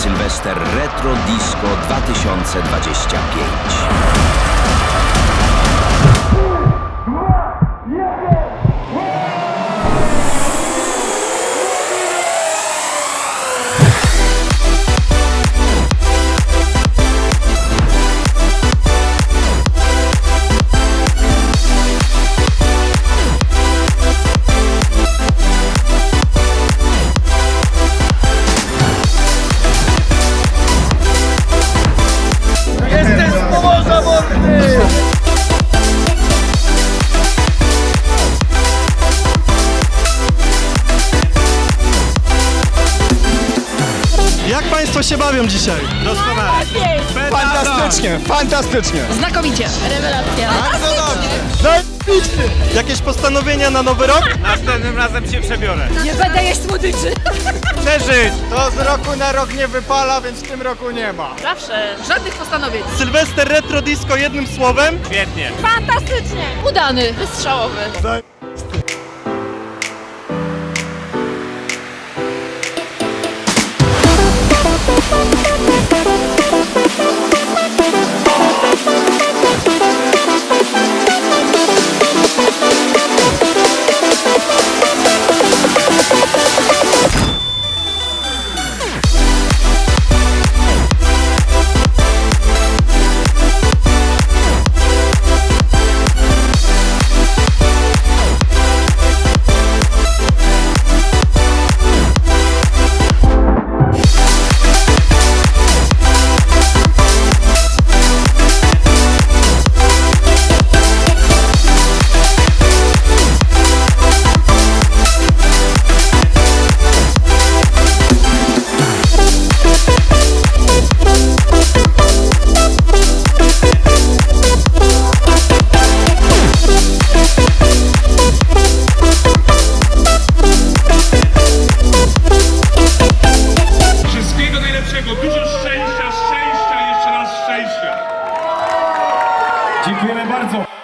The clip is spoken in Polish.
Sylwester Retro Disco 2025. Jak Państwo się bawią dzisiaj? Doskonale. Fantastycznie, fantastycznie. Znakomicie. Rewelacja. Jakieś postanowienia na nowy rok? Następnym razem się przebiorę. Nie będę jeść słodyczy. Przeżyć! To z roku na rok nie wypala, więc w tym roku nie ma. Zawsze. Żadnych postanowień. Sylwester Retro Disco jednym słowem? Świetnie. Fantastycznie. Udany. Wystrzałowy. Dziękujemy bardzo.